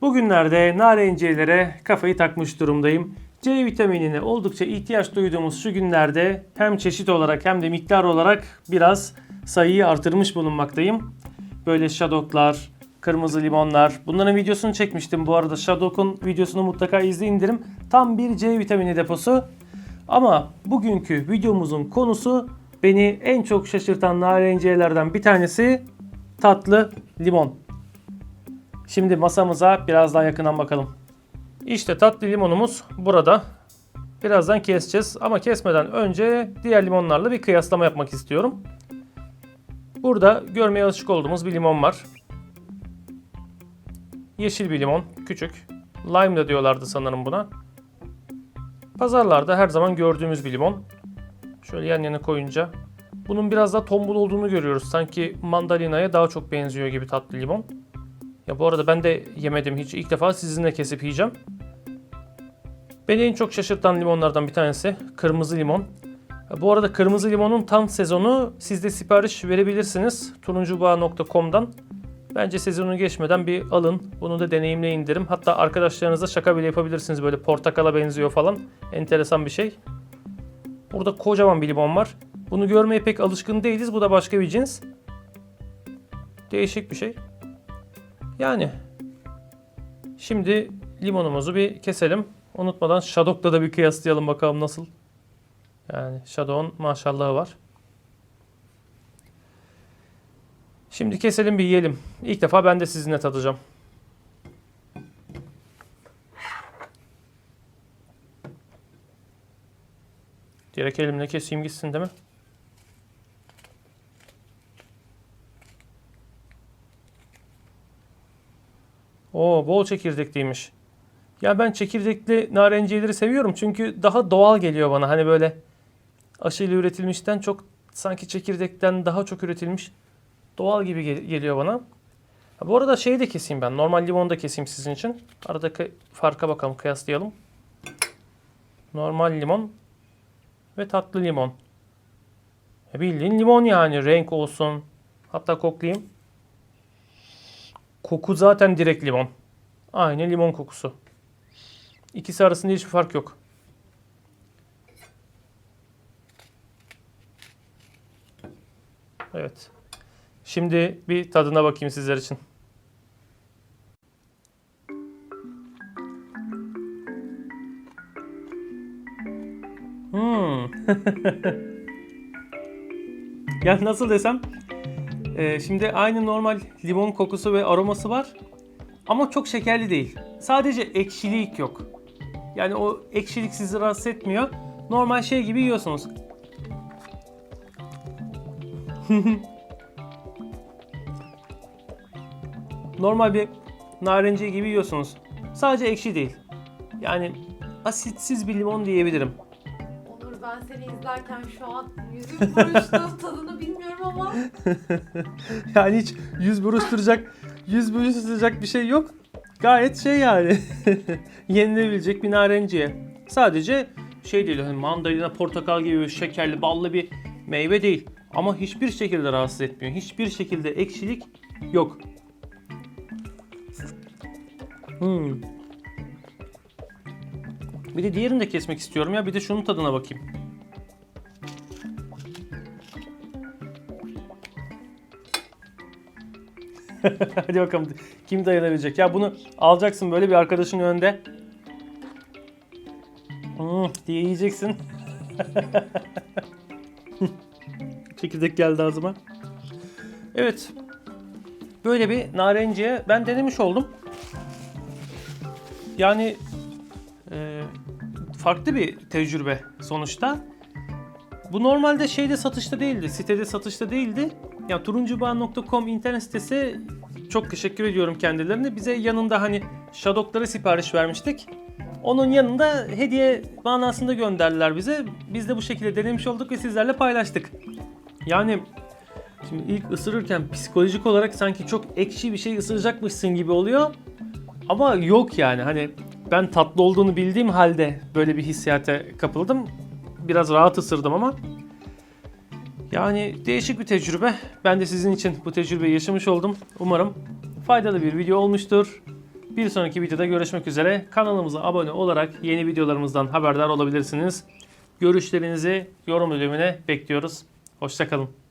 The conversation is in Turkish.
Bugünlerde narenciyelere kafayı takmış durumdayım. C vitaminine oldukça ihtiyaç duyduğumuz şu günlerde hem çeşit olarak hem de miktar olarak biraz sayıyı artırmış bulunmaktayım. Böyle shadoklar, kırmızı limonlar. Bunların videosunu çekmiştim. Bu arada Shadok'un videosunu mutlaka izleyin derim. Tam bir C vitamini deposu. Ama bugünkü videomuzun konusu beni en çok şaşırtan narenciyelerden bir tanesi tatlı limon. Şimdi masamıza biraz daha yakından bakalım. İşte tatlı limonumuz burada. Birazdan keseceğiz ama kesmeden önce diğer limonlarla bir kıyaslama yapmak istiyorum. Burada görmeye alışık olduğumuz bir limon var. Yeşil bir limon, küçük. Lime da diyorlardı sanırım buna. Pazarlarda her zaman gördüğümüz bir limon. Şöyle yan yana koyunca. Bunun biraz daha tombul olduğunu görüyoruz. Sanki mandalinaya daha çok benziyor gibi tatlı limon. Ya bu arada ben de yemedim hiç. İlk defa sizinle kesip yiyeceğim. Beni en çok şaşırtan limonlardan bir tanesi kırmızı limon. Bu arada kırmızı limonun tam sezonu siz de sipariş verebilirsiniz. turuncubağ.com'dan. Bence sezonu geçmeden bir alın. Bunu da deneyimleyin derim. Hatta arkadaşlarınıza şaka bile yapabilirsiniz. Böyle portakala benziyor falan. Enteresan bir şey. Burada kocaman bir limon var. Bunu görmeye pek alışkın değiliz. Bu da başka bir cins. Değişik bir şey. Yani. Şimdi limonumuzu bir keselim. Unutmadan Shadow'la da bir kıyaslayalım bakalım nasıl. Yani Shadow'un maşallahı var. Şimdi keselim bir yiyelim. İlk defa ben de sizinle tadacağım. Direkt elimle keseyim gitsin değil mi? Oo bol çekirdekliymiş. Ya ben çekirdekli narenciyeleri seviyorum çünkü daha doğal geliyor bana. Hani böyle aşıyla üretilmişten çok sanki çekirdekten daha çok üretilmiş doğal gibi gel- geliyor bana. Ha, bu arada şeyi de keseyim ben. Normal limonu da keseyim sizin için. Aradaki farka bakalım kıyaslayalım. Normal limon ve tatlı limon. E bildiğin limon yani renk olsun. Hatta koklayayım. Koku zaten direkt limon. Aynı limon kokusu. İkisi arasında hiçbir fark yok. Evet. Şimdi bir tadına bakayım sizler için. Hmm. yani nasıl desem ee, şimdi aynı normal limon kokusu ve aroması var ama çok şekerli değil. Sadece ekşilik yok. Yani o ekşilik sizi rahatsız etmiyor. Normal şey gibi yiyorsunuz. Normal bir narenciye gibi yiyorsunuz. Sadece ekşi değil. Yani asitsiz bir limon diyebilirim. Ben seni izlerken şu an yüzüm buruştu tadını bilmiyorum ama Yani hiç yüz buruşturacak, yüz buruşturacak bir şey yok. Gayet şey yani. Yenilebilecek bir narenciye. Sadece şey değil hani mandalina, portakal gibi şekerli, ballı bir meyve değil. Ama hiçbir şekilde rahatsız etmiyor. Hiçbir şekilde ekşilik yok. Hmm. Bir de diğerini de kesmek istiyorum ya. Bir de şunun tadına bakayım. Hadi bakalım kim dayanabilecek? Ya bunu alacaksın böyle bir arkadaşın önünde. Hmm, diye yiyeceksin. Çekirdek geldi ağzıma. Evet. Böyle bir narenciye ben denemiş oldum. Yani farklı bir tecrübe sonuçta. Bu normalde şeyde satışta değildi, sitede satışta değildi. Ya turuncubağ.com internet sitesi çok teşekkür ediyorum kendilerine. Bize yanında hani Shadow'lara sipariş vermiştik. Onun yanında hediye manasında gönderdiler bize. Biz de bu şekilde denemiş olduk ve sizlerle paylaştık. Yani şimdi ilk ısırırken psikolojik olarak sanki çok ekşi bir şey ısıracakmışsın gibi oluyor. Ama yok yani hani ben tatlı olduğunu bildiğim halde böyle bir hissiyata kapıldım. Biraz rahat ısırdım ama yani değişik bir tecrübe. Ben de sizin için bu tecrübeyi yaşamış oldum. Umarım faydalı bir video olmuştur. Bir sonraki videoda görüşmek üzere. Kanalımıza abone olarak yeni videolarımızdan haberdar olabilirsiniz. Görüşlerinizi yorum bölümüne bekliyoruz. Hoşçakalın.